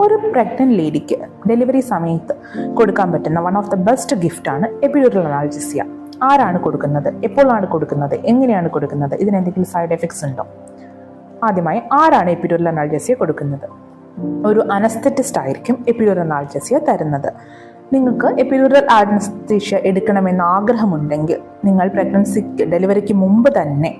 ഒരു pregnant ലേഡിക്ക് delivery സമയത്ത് കൊടുക്കാൻ പറ്റുന്ന വൺ ഓഫ് ദ ബെസ്റ്റ് ഗിഫ്റ്റാണ് എപ്പിഡ്യൂറൽ അനാൾജസിയ ആരാണ് കൊടുക്കുന്നത്? എപ്പോഴാണ് കൊടുക്കുന്നത്? എങ്ങനെയാണ് കൊടുക്കുന്നത്? ഇതിന് എന്തെങ്കിലും സൈഡ് എഫക്ട്സ് ഉണ്ടോ? ആദ്യമായി ആരാണ് എപ്പിഡ്യൂറൽ അനാൾജസിയ കൊടുക്കുന്നത്? ഒരു അനസ്തറ്റിസ്റ്റ് ആയിരിക്കും എപ്പിഡ്യൂറൽ അനാൾജസിയ തരുന്നത്. നിങ്ങൾക്ക് എപ്പിഡ്യൂറൽ അനസ്തീഷ്യ എടുക്കണമെന്ന് ആഗ്രഹമുണ്ടെങ്കിൽ നിങ്ങൾ പ്രഗ്നൻസിക്ക് ഡെലിവറിക്ക് മുമ്പ് തന്നെ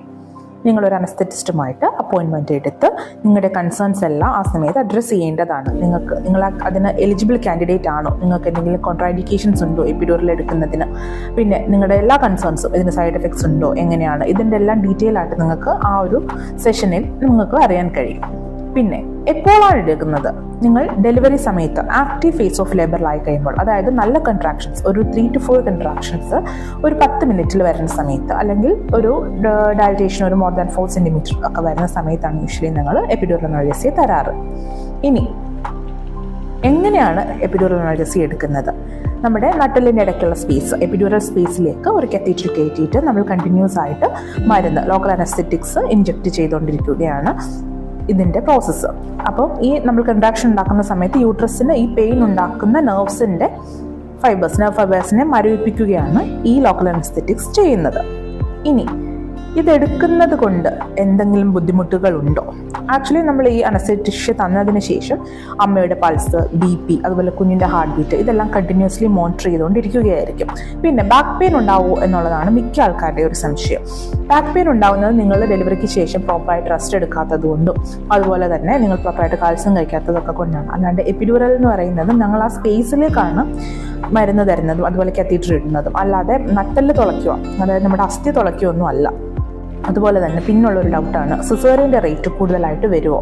നിങ്ങളൊരു അനസ്തറ്റിസ്റ്റുമായിട്ട് അപ്പോയിൻമെന്റ് എടുത്ത് നിങ്ങളുടെ കൺസേൺസ് എല്ലാം ആ സമയത്ത് അഡ്രസ്സ് ചെയ്യേണ്ടതാണ്. നിങ്ങൾക്ക് നിങ്ങൾ അതിന് എലിജിബിൾ കാൻഡിഡേറ്റ് ആണോ? നിങ്ങൾക്ക് എന്തെങ്കിലും കോൺട്രാഡിക്കേഷൻസ് ഉണ്ടോ എപ്പിഡോറിൽ എടുക്കുന്നതിന്? പിന്നെ നിങ്ങളുടെ എല്ലാ കൺസേൺസും ഇതിന് സൈഡ് എഫക്ട്സ് ഉണ്ടോ? എങ്ങനെയാണ്? ഇതിന്റെ എല്ലാം ഡീറ്റെയിൽ ആയിട്ട് നിങ്ങൾക്ക് ആ ഒരു സെഷനിൽ നിങ്ങൾക്ക് അറിയാൻ കഴിയും. പിന്നെ എപ്പോഴാണ് എടുക്കുന്നത്? നിങ്ങൾ ഡെലിവറി സമയത്ത് ആക്റ്റീവ് ഫേസ് ഓഫ് ലേബറിലായി കഴിയുമ്പോൾ അതായത് നല്ല കൺട്രാക്ഷൻസ് ഒരു ത്രീ ടു ഫോർ കൺട്രാക്ഷൻസ് ഒരു പത്ത് മിനിറ്റിൽ വരുന്ന സമയത്ത് അല്ലെങ്കിൽ ഒരു ഡയറ്റേഷൻ ഒരു മോർ ദാൻ ഫോർ സെന്റിമീറ്റർ ഒക്കെ വരുന്ന സമയത്താണ് യൂഷ്വലി നിങ്ങൾ എപ്പിഡ്യൂറൽ അനോൾജസി തരാറ്. ഇനി എങ്ങനെയാണ് എപ്പിഡ്യൂറൽ അനോൾജസി എടുക്കുന്നത്? നമ്മുടെ നട്ടലിന്റെ ഇടയ്ക്കുള്ള സ്പേസ് എപ്പിഡ്യൂറൽ സ്പേസിലേക്ക് ഒരു കത്തീറ്റർ കയറ്റിയിട്ട് നമ്മൾ കണ്ടിന്യൂസ് ആയിട്ട് മരുന്ന് ലോക്കൽ അനസ്തെറ്റിക്സ് ഇൻജക്റ്റ് ചെയ്തുകൊണ്ടിരിക്കുകയാണ്. ഇതിന്റെ പ്രോസസ്സ് അപ്പം ഈ നമ്മൾ കൺട്രാക്ഷൻ ഉണ്ടാക്കുന്ന സമയത്ത് യൂട്രസിന് ഈ പെയിൻ ഉണ്ടാക്കുന്ന നെർവ്സിന്റെ ഫൈബേഴ്സ് നെർവ് ഫൈബേഴ്സിനെ മരവിപ്പിക്കുകയാണ് ഈ ലോക്കൽ അനസ്തെറ്റിക്സ് ചെയ്യുന്നത്. ഇനി ഇതെടുക്കുന്നത് കൊണ്ട് എന്തെങ്കിലും ബുദ്ധിമുട്ടുകൾ ഉണ്ടോ ആക്ച്വലി നമ്മൾ ഈ അനസ്തെറ്റിഷ്യ തന്നതിന് ശേഷം അമ്മയുടെ പൾസ് ബി പി അതുപോലെ കുഞ്ഞിന്റെ ഹാർട്ട് ബീറ്റ് ഇതെല്ലാം കണ്ടിന്യൂസ്ലി മോണിറ്റർ ചെയ്തുകൊണ്ടിരിക്കുകയായിരിക്കും. പിന്നെ ബാക്ക് പെയിൻ ഉണ്ടാവുമോ എന്നുള്ളതാണ് മിക്ക ആൾക്കാരുടെ ഒരു സംശയം. ബാക്ക് പെയിൻ ഉണ്ടാവുന്നത് നിങ്ങൾ ഡെലിവറിക്ക് ശേഷം പ്രോപ്പറായിട്ട് റെസ്റ്റ് എടുക്കാത്തത് കൊണ്ടും അതുപോലെ തന്നെ നിങ്ങൾ പ്രോപ്പറായിട്ട് കാൽസ്യം കഴിക്കാത്തതൊക്കെ കൊണ്ടാണ്. അല്ലാണ്ട് എപ്പിഡ്യൂറൽ എന്ന് പറയുന്നത് ഞങ്ങൾ ആ സ്പേസിലേക്കാണ് മരുന്ന് തരുന്നതും അതുപോലെ കത്തീറ്റർ ഇടുന്നതും. അല്ലാതെ നട്ടൽ തുളയ്ക്കുക അതായത് നമ്മുടെ അസ്ഥി തുളയ്ക്കുക ഒന്നും അല്ല. അതുപോലെ തന്നെ പിന്നുള്ള ഒരു ഡൗട്ടാണ് സിസേറിയന്റെ റേറ്റ് കൂടുതലായിട്ട് വരുമോ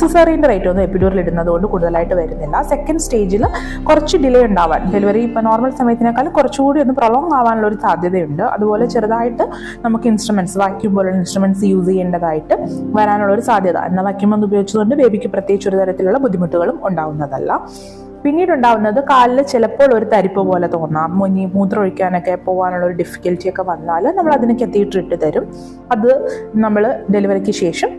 സിസേറിയന്റെ റേറ്റ് ഒന്നും എപ്പിഡ്യൂറിൽ ഇടുന്നത് കൊണ്ട് കൂടുതലായിട്ട് വരുന്നില്ല. സെക്കൻഡ് സ്റ്റേജിൽ കുറച്ച് ഡിലേ ഉണ്ടാവാൻ ഡെലിവറി ഇപ്പോൾ നോർമൽ സമയത്തിനേക്കാൾ കുറച്ചുകൂടി ഒന്ന് പ്രൊലോങ് ആവാനുള്ള ഒരു സാധ്യതയുണ്ട്. അതുപോലെ ചെറുതായിട്ട് നമുക്ക് ഇൻസ്ട്രുമെന്റ്സ് വാക്യൂം പോലുള്ള ഇൻസ്ട്രുമെന്റ്സ് യൂസ് ചെയ്യേണ്ടതായിട്ട് വരാനുള്ള ഒരു സാധ്യത. എന്നാൽ വാക്യൂം ഒന്ന് ഉപയോഗിച്ചതുകൊണ്ട് ബേബിക്ക് പ്രത്യേകിച്ച് ഒരു തരത്തിലുള്ള ബുദ്ധിമുട്ടുകളും ഉണ്ടാവുന്നതല്ല. പിന്നീട് ഉണ്ടാവുന്നത് കാലിൽ ചിലപ്പോൾ ഒരു തരിപ്പ് പോലെ തോന്നാം. മുനി മൂത്രം ഒഴിക്കാനൊക്കെ പോകാനുള്ള ഒരു ഡിഫിക്കൽറ്റി ഒക്കെ വന്നാൽ നമ്മൾ അതിന് കത്തീറ്റർ ഇട്ട് തരും. അത് നമ്മൾ ഡെലിവറിക്ക് ശേഷം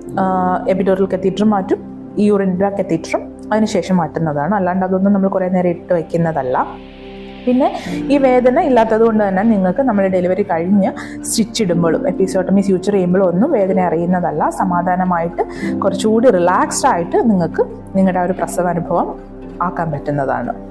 എബിഡോറിൽ കത്തീറ്റർ മാറ്റും യൂറിൻഡ കത്തീറ്ററും അതിനുശേഷം മാറ്റുന്നതാണ്. അല്ലാണ്ട് അതൊന്നും നമ്മൾ കുറേ നേരം ഇട്ട് വയ്ക്കുന്നതല്ല പിന്നെ ഈ വേദന ഇല്ലാത്തത് കൊണ്ട് തന്നെ നിങ്ങൾക്ക് നമ്മൾ ഡെലിവറി കഴിഞ്ഞ് സ്റ്റിച്ച് ഇടുമ്പോഴും എപ്പിസോട്ടമി ഫ്യൂച്ചർ ചെയ്യുമ്പോഴും ഒന്നും വേദന അറിയുന്നതല്ല. സമാധാനമായിട്ട് കുറച്ചുകൂടി റിലാക്സ്ഡ് ആയിട്ട് നിങ്ങൾക്ക് നിങ്ങളുടെ ആ ഒരു പ്രസവാനുഭവം ആക്കാൻ പറ്റുന്നതാണ്.